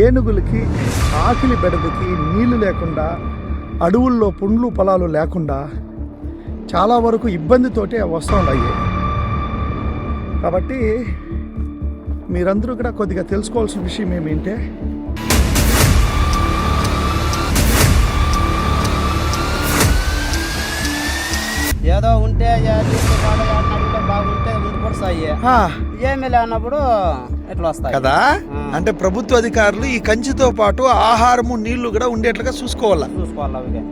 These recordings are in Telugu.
ఏనుగులకి ఆకలి బెడదకి నీళ్ళు లేకుండా అడవుల్లో పుండ్లు పొలాలు లేకుండా చాలా వరకు ఇబ్బందితోటే వస్తూ ఉన్నాయి. కాబట్టి మీరందరూ కూడా కొద్దిగా తెలుసుకోవాల్సిన విషయం ఏమిటంటే ఏదో ఉంటే బాగుంటే ఆ, ఏమీ లేనప్పుడు ఇట్లా వస్తాయి? కదా. అంటే ప్రభుత్వ అధికారులు ఈ కంచితో పాటు ఆహారము నీళ్ళు కూడా ఉండేట్లుగా చూసుకోవాలా. చూసుకోవాలి అవి.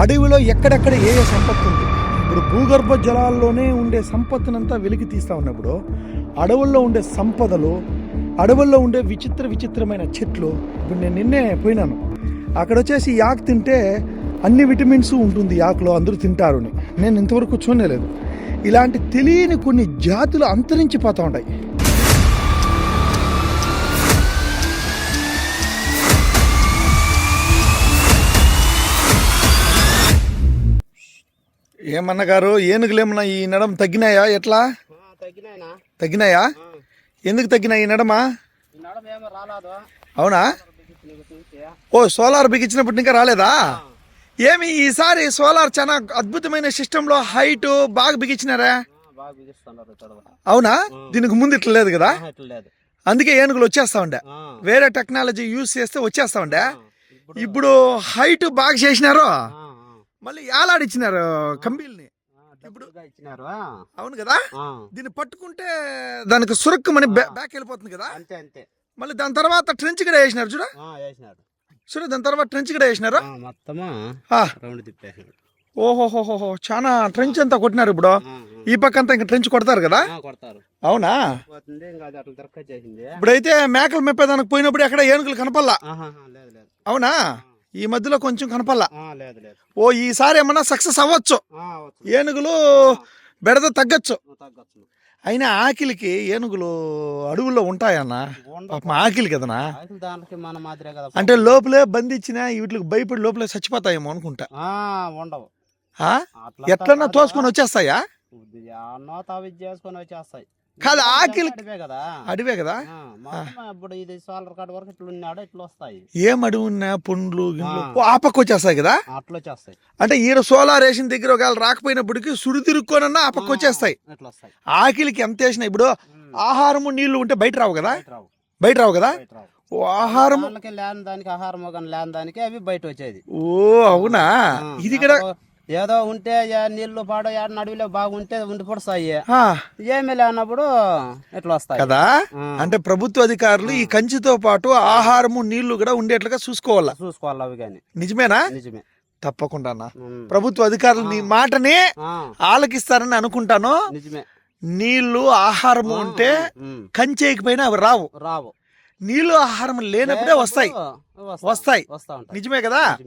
అడవిలో ఎక్కడెక్కడ ఏ ఏ సంపత్తి ఉంది? ఇప్పుడు భూగర్భ జలాల్లోనే ఉండే సంపత్తునంతా వెలికి తీస్తా ఉన్నప్పుడు అడవుల్లో ఉండే సంపదలు అడవుల్లో ఉండే విచిత్ర విచిత్రమైన చెట్లు ఇప్పుడు నేను నిన్నే పోయినాను. అక్కడ వచ్చేసి యాక్ తింటే అన్ని విటమిన్స్ ఉంటుంది యాక్లో అందరూ తింటారు అని. నేను ఇంతవరకు చూడలేదు ఇలాంటి తెలియని కొన్ని జాతులు అంతరించిపోతూ ఉంటాయి. ఏమన్న గారు ఏనుగులేమన్నా ఈ నడం తగ్గినాయా? ఎట్లా? తగ్గినాయా. ఎందుకు తగ్గినాయి ఈ నడమా? నడమ అవునా? ఓ సోలార్ బిగించినప్పుడు ఇంకా రాలేదా? ఏమి ఈసారి సోలార్ చాలా అద్భుతమైన సిస్టంలో హైట్ బాగా బిగించినారా? అవునా? దీనికి ముందు ఇట్లా లేదు కదా? అందుకే ఏనుగులు వచ్చేస్తా ఉండే. వేరే టెక్నాలజీ యూజ్ చేస్తే వచ్చేస్తా ఉండే. ఇప్పుడు ఇప్పుడు హైట్ బాగా చేసినారు. మళ్ళీ ఏలాడిచ్చినారు కంబీల్ని? ఆ, అవును కదా? దీన్ని పట్టుకుంటే దానికి సురక్కుమని బ్యా- బ్యాక్ వెళ్ళిపోతుంది కదా? అంతే అంతే. మళ్ళీ దాని తర్వాత ట్రెంచ్ కూడా వేసినారు చూడ. చూడ దాని తర్వాత ట్రెంచ్ కూడా వేసినారు? మొత్తము? ఆ, రౌండ్ తిప్పేసినాడు. ఓహోహోహో చాలా ట్రెంచ్ అంతా కొట్టినారు ఇప్పుడు. ఈ పక్క అంతా ఇంకా ట్రెంచ్ కొడతారు కదా? అవునా? ఇప్పుడైతే మేకలు మెప్పేదానికి పోయినప్పుడు ఎక్కడ ఏనుగులు కనపల్లా అవునా? ఈ మధ్యలో కొంచెం కనపల్లా ఓ ఈసారి ఏమన్నా సక్సెస్ అవ్వచ్చు. ఏనుగులు బెడద తగ్గొచ్చు. అయినా ఆకిలికి ఏనుగులు అడవుల్లో ఉంటాయన్న. పాపం ఆకిలి కదనా? అయితే దానికి మన మాదిరే కదా. అంటే లోపలే బంధించిన వీటికి భయపడి లోపలే చచ్చిపోతాయేమో అనుకుంటా. ఆ, ఉండవు. ఆ? అట్లా ఎట్లన్నా తోసుకొని వచ్చేస్తాయా? తవి చేసుకొని వచ్చేస్తాయి. కాదు, ఆకిలి- అడవే కదా. అడివే కదా? ఆ, మొత్తం ఇప్పుడు ఇది సోలర్ కార్డు వరకు ఇట్లా ఉన్నాడు ఇట్లా వస్తాయి. ఏం అడవి ఉన్నా పండ్లు ఆ. పక్క వచ్చేస్తాయి కదా? అట్లా వచ్చేస్తాయి. అంటే ఈడ సోలార్ వేసిన దగ్గర ఒకవేళ రాకపోయినప్పటికీ సుడి తిరుక్కోనన్నా ఆ పక్క వచ్చేస్తాయి. ఆకిలికి ఎంత వేసినా ఇప్పుడు. ఆహారము నీళ్ళు ఉంటే బయట రావు కదా? బయట రావు. కదా? వాళ్ళకి లేని దానికి ఆహారం లేని దానికి అవి బయట వచ్చేది. ఓ అవునా? ఇది కూడా ఏదో ఉంటే నీళ్ళు పాడో ఏ నడువులో బాగుంటే ఉండి పడుస్తాయి. ఆ, ఏమి లేనప్పుడు ఇట్లా వస్తాయి. కదా? అంటే ప్రభుత్వ అధికారులు ఈ కంచితో పాటు ఆహారము నీళ్ళు కూడా ఉండేట్లుగా చూసుకోవాలా? చూసుకోవాలి అవి కానీ నిజమేనా? నిజమే. తప్పకుండా. ప్రభుత్వ అధికారులు నీ మాటని ఆలకిస్తారని అనుకుంటాను. నిజమే. నీళ్ళు ఆహారము ఉంటే ఉమ్. కంచేయకపోయినా అవి రావు. రావు. నీళ్ళు ఆహారం లేనప్పుడే వస్తాయి. వస్తాయి. నిజమే కదా.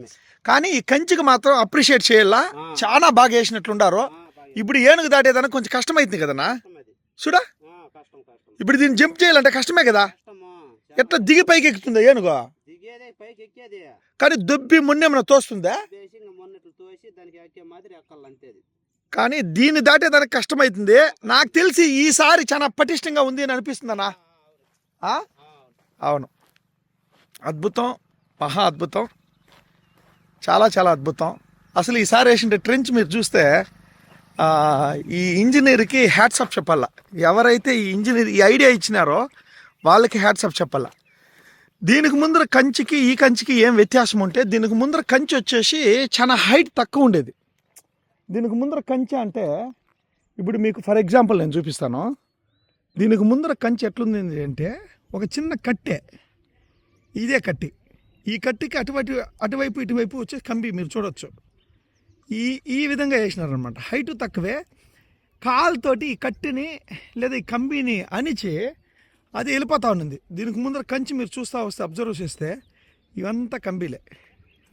కానీ ఈ కంచికి మాత్రం అప్రిషియేట్ చేయాలా. చాలా బాగా వేసినట్లుండారు. ఇప్పుడు ఏనుగు దాటేదానికి కొంచెం కష్టమైంది కదనా. చూడా? ఇప్పుడు దీన్ని జంప్ చేయాలంటే కష్టమే కదా. ఎట్లా దిగి పైకి ఎక్కుతుందా ఏనుగు? కానీ దొబ్బి మున్నేమన్నా తోస్తుందా? దానికి. కానీ దీన్ని దాటేదానికి కష్టమైతుంది. నాకు తెలిసి ఈసారి చాలా పటిష్టంగా ఉంది అని? ఆ, అవును. అద్భుతం మహా అద్భుతం. చాలా చాలా అద్భుతం. అసలు ఈసారి వేసిన ట్రెంచ్ మీరు చూస్తే ఈ ఇంజనీర్కి హ్యాట్సప్ చెప్పాలా. ఎవరైతే ఈ ఇంజనీర్ ఈ ఐడియా ఇచ్చినారో వాళ్ళకి హ్యాట్సప్ చెప్పాలా. దీనికి ముందర కంచికి ఈ కంచికి ఏం వ్యత్యాసం ఉంటే దీనికి ముందర కంచి వచ్చేసి చాలా హైట్ తక్కువ ఉండేది. దీనికి ముందర కంచె అంటే ఇప్పుడు మీకు ఫర్ ఎగ్జాంపుల్ నేను చూపిస్తాను. దీనికి ముందర కంచి ఎట్లుంది అంటే ఒక చిన్న కట్టె. ఇదే కట్టి. ఈ కట్టికి అటువైపు అటువైపు ఇటువైపు వచ్చే కంబి మీరు చూడొచ్చు. ఈ ఈ విధంగా వేసినారనమాట హైట్ తక్కువే. కాలుతోటి ఈ కట్టిని లేదా ఈ కంబిని అణిచి అది వెళ్ళిపోతూ ఉన్నది. దీనికి ముందర కంచి మీరు చూస్తూ వస్తే అబ్జర్వ్ చేస్తే ఇవంతా కంబీలే.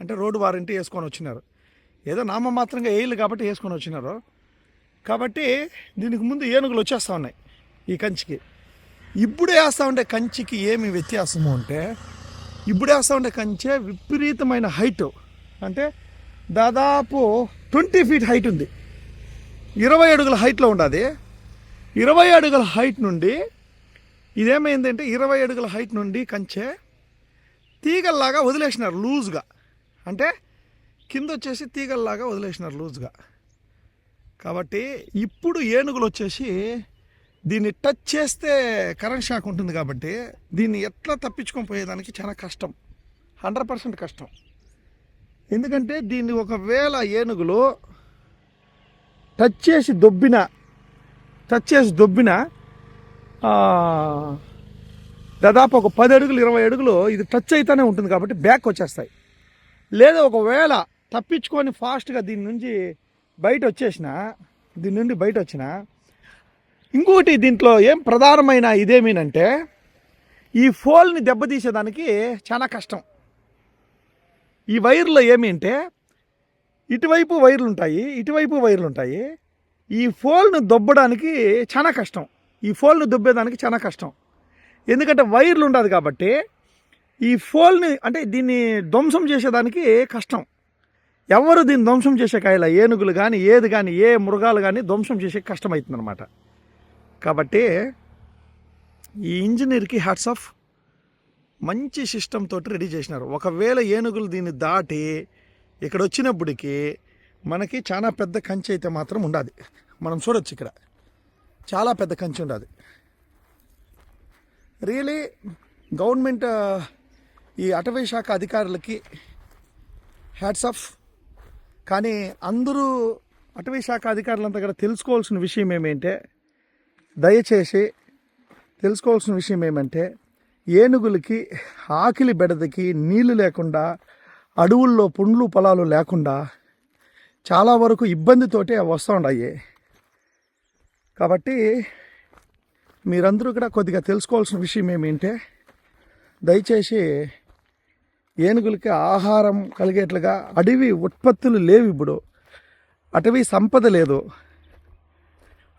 అంటే రోడ్డు వారంటీ వేసుకొని వచ్చినారు. ఏదో నామమాత్రంగా వేయలు కాబట్టి వేసుకొని వచ్చినారు. కాబట్టి దీనికి ముందు ఏనుగులు వచ్చేస్తూ ఉన్నాయి ఈ కంచికి. ఇప్పుడు వేస్తూ ఉండే కంచికి ఏమి వ్యత్యాసము అంటే ఇప్పుడు వేస్తూ ఉండే కంచె విపరీతమైన హైట్. అంటే దాదాపు ట్వంటీ ఫీట్ హైట్ ఉంది. ఇరవై అడుగుల హైట్లో ఉండదు. ఇరవై అడుగుల హైట్ నుండి ఇదేమైందంటే ఇరవై అడుగుల హైట్ నుండి కంచె తీగల్లాగా వదిలేసినారు లూజ్గా. అంటే కింద వచ్చేసి తీగల్లాగా వదిలేసినారు లూజ్గా. కాబట్టి ఇప్పుడు ఏనుగులు వచ్చేసి దీన్ని టచ్ చేస్తే కరెంట్ షాక్ ఉంటుంది కాబట్టి దీన్ని ఎట్లా తప్పించుకొని పోయేదానికి చాలా కష్టం. హండ్రెడ్ పర్సెంట్ కష్టం. ఎందుకంటే దీన్ని ఒకవేళ ఏనుగులు టచ్ చేసి దొబ్బిన టచ్ చేసి దొబ్బిన దాదాపు ఒక పది అడుగులు ఇరవై అడుగులు ఇది టచ్ అయితేనే ఉంటుంది కాబట్టి బ్యాక్ వచ్చేస్తాయి. లేదా ఒకవేళ తప్పించుకొని ఫాస్ట్గా దీని నుంచి బయట వచ్చేసిన దీని నుండి బయట వచ్చినా ఇంకొకటి దీంట్లో ఏం ప్రధానమైన ఇదేమీనంటే ఈ ఫోల్ని దెబ్బతీసేదానికి చాలా కష్టం. ఈ వైర్లో ఏమి అంటే ఇటువైపు వైర్లు ఉంటాయి ఇటువైపు వైర్లు ఉంటాయి ఈ ఫోల్ను దొబ్బడానికి చాలా కష్టం. ఈ ఫోల్ను దొబ్బేదానికి చాలా కష్టం. ఎందుకంటే వైర్లు ఉండదు కాబట్టి ఈ ఫోల్ని అంటే దీన్ని ధ్వంసం చేసేదానికి కష్టం. ఎవరు దీన్ని ధ్వంసం చేసే కాయల? ఏనుగులు కానీ ఏది కానీ ఏ మృగాలు కానీ ధ్వంసం చేసే కష్టమవుతుందన్నమాట కాబట్టి ఈ ఇంజనీర్కి హ్యాట్స్ ఆఫ్ మంచి సిస్టమ్ తోటి రెడీ చేసినారు. ఒకవేళ ఏనుగులు దీన్ని దాటి ఇక్కడ వచ్చినప్పటికీ మనకి చాలా పెద్ద కంచె అయితే మాత్రం ఉండాలి మనం చూడొచ్చు ఇక్కడ. చాలా పెద్ద కంచె ఉండాలి రియలీ గవర్నమెంట్ ఈ అటవీ శాఖ అధికారులకి హ్యాట్స్ ఆఫ్ కానీ అందరూ అటవీ శాఖ అధికారులంతా కూడా తెలుసుకోవాల్సిన విషయం ఏమంటే దయచేసి తెలుసుకోవాల్సిన విషయం ఏమంటే ఏనుగులకి ఆకిలి బెడదకి నీళ్ళు లేకుండా అడవుల్లో పుండ్లు పొలాలు లేకుండా చాలా వరకు ఇబ్బందితోటి అవి వస్తూ ఉన్నాయి కాబట్టి మీరందరూ కూడా కొద్దిగా తెలుసుకోవాల్సిన విషయం ఏమిటంటే దయచేసి ఏనుగులకి ఆహారం కలిగేట్లుగా అడవి ఉత్పత్తులు లేవు ఇప్పుడు. అటవీ సంపద లేదు.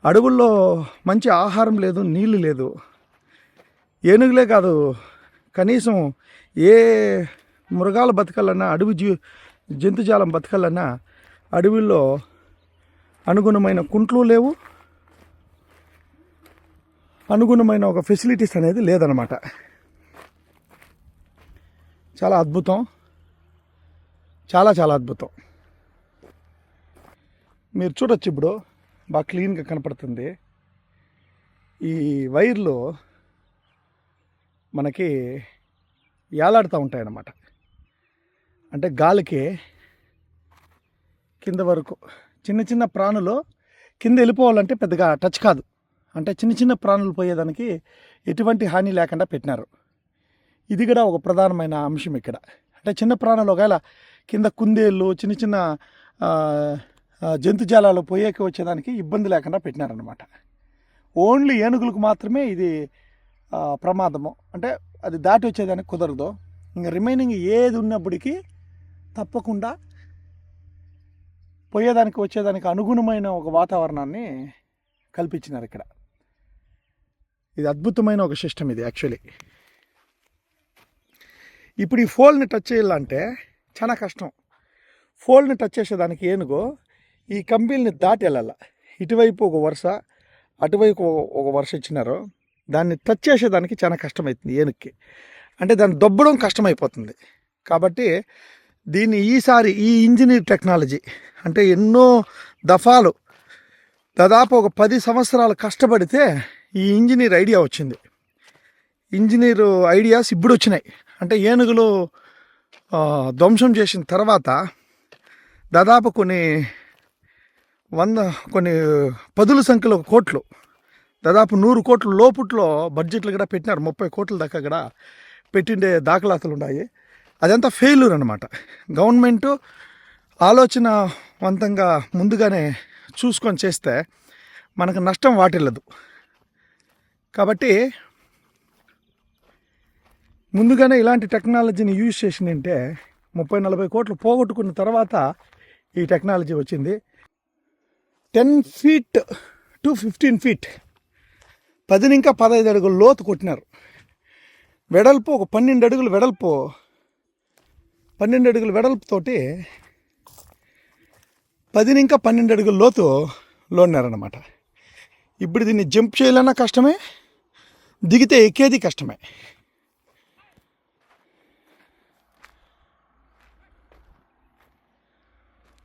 అడవుల్లో మంచి ఆహారం లేదు నీళ్ళు లేదు. ఏనుగులే కాదు కనీసం ఏ మృగాలు బతకాలన్నా అడవి జీ జంతుజాలం బతకాలన్నా అడవిలో అనుగుణమైన కుంట్లు లేవు. అనుగుణమైన ఒక ఫెసిలిటీస్ అనేది లేదనమాట చాలా అద్భుతం. చాలా చాలా అద్భుతం. మీరు చూడొచ్చు ఇప్పుడు. బాగా క్లీన్గా కనపడుతుంది. ఈ వైర్లు మనకి ఏలాడుతూ ఉంటాయన్నమాట. అంటే గాలికి కింద వరకు చిన్న చిన్న ప్రాణులు కింద వెళ్ళిపోవాలంటే పెద్దగా టచ్ కాదు. అంటే చిన్న చిన్న ప్రాణులు పోయేదానికి ఎటువంటి హాని లేకుండా పెట్టినారు. ఇది కూడా ఒక ప్రధానమైన అంశం ఇక్కడ. అంటే చిన్న ప్రాణులు ఒకవేళ కింద కుందేళ్ళు చిన్న చిన్న జంతుజాలాలు పోయేకి వచ్చేదానికి ఇబ్బంది లేకుండా పెట్టినారనమాట ఓన్లీ ఏనుగులకు మాత్రమే ఇది ప్రమాదము. అంటే అది దాటి వచ్చేదానికి కుదరదు. ఇంకా రిమైనింగ్ ఏది ఉన్నప్పటికీ తప్పకుండా పోయేదానికి వచ్చేదానికి అనుగుణమైన ఒక వాతావరణాన్ని కల్పించినారు ఇక్కడ. ఇది అద్భుతమైన ఒక సిస్టమ్ ఇది యాక్చువల్లీ. ఇప్పుడు ఈ ఫోల్ని టచ్ చేయాలంటే చాలా కష్టం. ఫోల్ని టచ్ చేసేదానికి ఏనుగు ఈ కంపెనీని దాటి వెళ్ళాల ఇటువైపు ఒక వరుస అటువైపు ఒక- వరుస ఇచ్చినారు. దాన్ని టచ్ చేసేదానికి చాలా కష్టమవుతుంది ఏనుగుకి అంటే దాన్ని దొబ్బడం కష్టమైపోతుంది. కాబట్టి దీన్ని ఈసారి ఈ ఇంజనీర్ టెక్నాలజీ అంటే ఎన్నో దఫాలు దాదాపు ఒక పది సంవత్సరాలు కష్టపడితే ఈ ఇంజనీర్ ఐడియా వచ్చింది. ఇంజనీర్ ఐడియాస్ ఇప్పుడు వచ్చినాయి. అంటే ఏనుగులు ధ్వంసం చేసిన తర్వాత దాదాపు కొన్ని వంద కొన్ని పదుల సంఖ్యలో కోట్లు. దాదాపు నూరు కోట్ల లోపుట్లో బడ్జెట్లు కూడా పెట్టినారు. ముప్పై కోట్ల దాకా కూడా పెట్టిండే దాఖలాతులు ఉన్నాయి. అదంతా ఫెయిల్యూర్ అనమాట గవర్నమెంట్ ఆలోచనవంతంగా ముందుగానే చూసుకొని చేస్తే మనకు నష్టం వాటిల్లదు. కాబట్టి ముందుగానే ఇలాంటి టెక్నాలజీని యూజ్ చేసిందంటే ముప్పై నలభై కోట్లు పోగొట్టుకున్న తర్వాత ఈ టెక్నాలజీ వచ్చింది. Ten feet to fifteen feet. పదిని ఇంకా పదహైదు అడుగులు లోతు కొట్టినారు. వెడల్పు ఒక పన్నెండు అడుగులు వెడల్పు. పన్నెండు అడుగుల వెడల్పుతోటి పది ఇంకా పన్నెండు అడుగుల లోతు లోన్నారనమాట ఇప్పుడు దీన్ని జంప్ చేయాలన్నా కష్టమే దిగితే ఎక్కేది కష్టమే.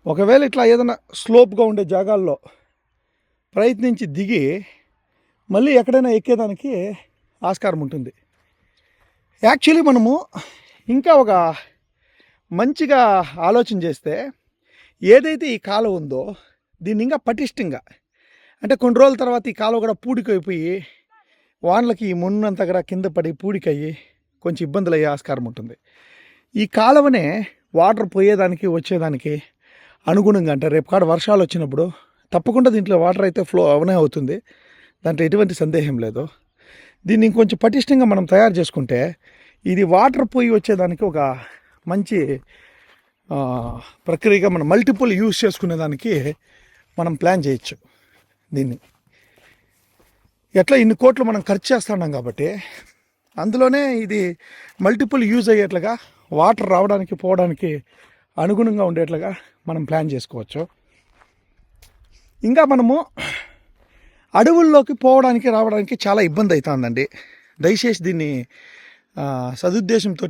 ఒకవేళ ఇట్లా ఏదైనా స్లోప్గా ఉండే జాగాల్లో ప్రయత్నించి దిగి మళ్ళీ ఎక్కడైనా ఎక్కేదానికి ఆస్కారం ఉంటుంది. యాక్చువల్లీ మనము ఇంకా ఒక మంచిగా ఆలోచన చేస్తే ఏదైతే ఈ కాలువ ఉందో దీన్ని ఇంకా పటిష్టంగా అంటే కొన్ని రోజుల తర్వాత ఈ కాలువ కూడా పూడికైపోయి వానలకి ఈ మున్నంతా కూడా కింద పడి పూడికయ్యి కొంచెం ఇబ్బందులు అయ్యే ఆస్కారం ఉంటుంది. ఈ కాలువనే వాటర్ పోయేదానికి వచ్చేదానికి అనుగుణంగా అంటే రేపు కాడ వర్షాలు వచ్చినప్పుడు తప్పకుండా దీంట్లో వాటర్ అయితే ఫ్లో అవనే అవుతుంది. దాంట్లో ఎటువంటి సందేహం లేదు. దీన్ని ఇంకొంచెం పటిష్టంగా మనం తయారు చేసుకుంటే ఇది వాటర్ పోయి వచ్చేదానికి ఒక మంచి ప్రక్రియగా మనం మల్టిపుల్ యూస్ చేసుకునేదానికి మనం ప్లాన్ చేయొచ్చు దీన్ని. ఎట్లా ఇన్ని కోట్లు మనం ఖర్చు చేస్తున్నాం కాబట్టి అందులోనే ఇది మల్టిపుల్ యూజ్ అయ్యేట్లుగా వాటర్ రావడానికి పోవడానికి అనుగుణంగా ఉండేట్లుగా మనం ప్లాన్ చేసుకోవచ్చు. ఇంకా మనము అడవుల్లోకి పోవడానికి రావడానికి చాలా ఇబ్బంది అవుతుందండి. దయచేసి దీన్ని సదుద్దేశంతో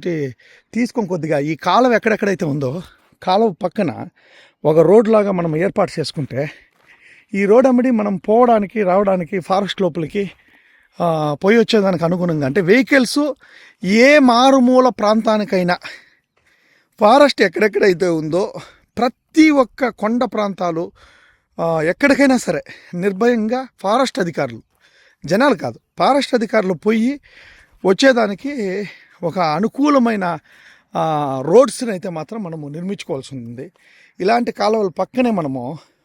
తీసుకొని కొద్దిగా ఈ కాలువ ఎక్కడెక్కడైతే ఉందో కాలువ పక్కన ఒక రోడ్ లాగా మనం ఏర్పాటు చేసుకుంటే ఈ రోడ్ అమ్మడి మనం పోవడానికి రావడానికి ఫారెస్ట్ లోపలికి పోయి వచ్చేదానికి అనుగుణంగా అంటే వెహికల్స్ ఏ మారుమూల ప్రాంతానికైనా ఫారెస్ట్ ఎక్కడెక్కడైతే ఉందో ప్రతి ఒక్క కొండ ప్రాంతాలు ఎక్కడికైనా సరే నిర్భయంగా ఫారెస్ట్ అధికారులు జనాలు కాదు ఫారెస్ట్ అధికారులు పోయి వచ్చేదానికి ఒక అనుకూలమైన రోడ్స్ని అయితే మాత్రం మనము నిర్మించుకోవాల్సి ఉంది ఇలాంటి కాలువల పక్కనే మనము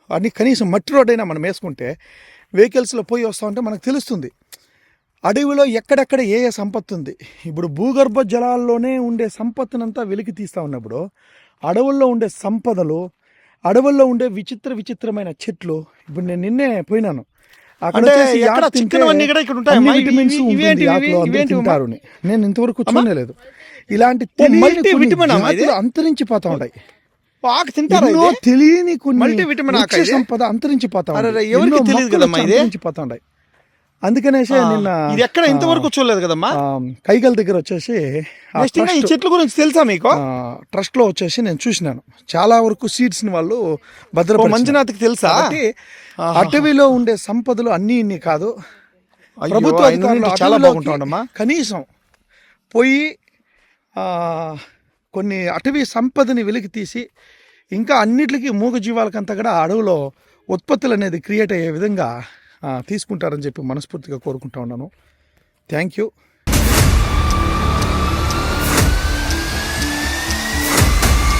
అన్ని కనీసం మట్టి రోడ్ అయినా మనం వేసుకుంటే వెహికల్స్లో పోయి వస్తూ ఉంటే మనకు తెలుస్తుంది. అడవిలో ఎక్కడెక్కడ ఏ ఏ సంపత్తి ఉంది ఇప్పుడు భూగర్భ జలాల్లోనే ఉండే సంపత్తునంతా వెలికి తీస్తూ ఉన్నప్పుడు అడవుల్లో ఉండే సంపదలు అడవుల్లో ఉండే విచిత్ర విచిత్రమైన చెట్లు ఇప్పుడు నేను నిన్నే పోయినాను అక్కడ ఉంటాయా? తింటారు. నేను ఇంతవరకు చూడలేదు ఇలాంటి అంతరించిపోతా ఉంటాయి? తెలియని కొన్ని? సంపద అంతరించిపోతా ఇది? అంతరించిపోతా ఉన్నాయి అందుకనేసే నిన్న ఇది ఎక్కడ ఇంతవరకు చూడలేదు కదమ్మా? ఆ, కైగల్ దగ్గర వచ్చేసి ఈ చెట్ల గురించి తెలుసా మీకు? ట్రస్ట్లో వచ్చేసి నేను చూసినాను. చాలా వరకు సీడ్స్ని వాళ్ళు భద్రపరిచినారు. మంజునాథ్కి తెలుసా. అటవీలో ఉండే సంపదలు అన్ని ఇన్ని కాదు. ప్రభుత్వ చాలా బాగుంటాడమ్మా. కనీసం పోయి కొన్ని అటవీ సంపదని వెలికి తీసి ఇంకా అన్నిటికీ మూగ జీవాలకంతా కూడా అడవిలో ఉత్పత్తులు అనేది క్రియేట్ అయ్యే విధంగా తీసుకుంటారని చెప్పి మనస్ఫూర్తిగా కోరుకుంటా ఉన్నాను. Thank you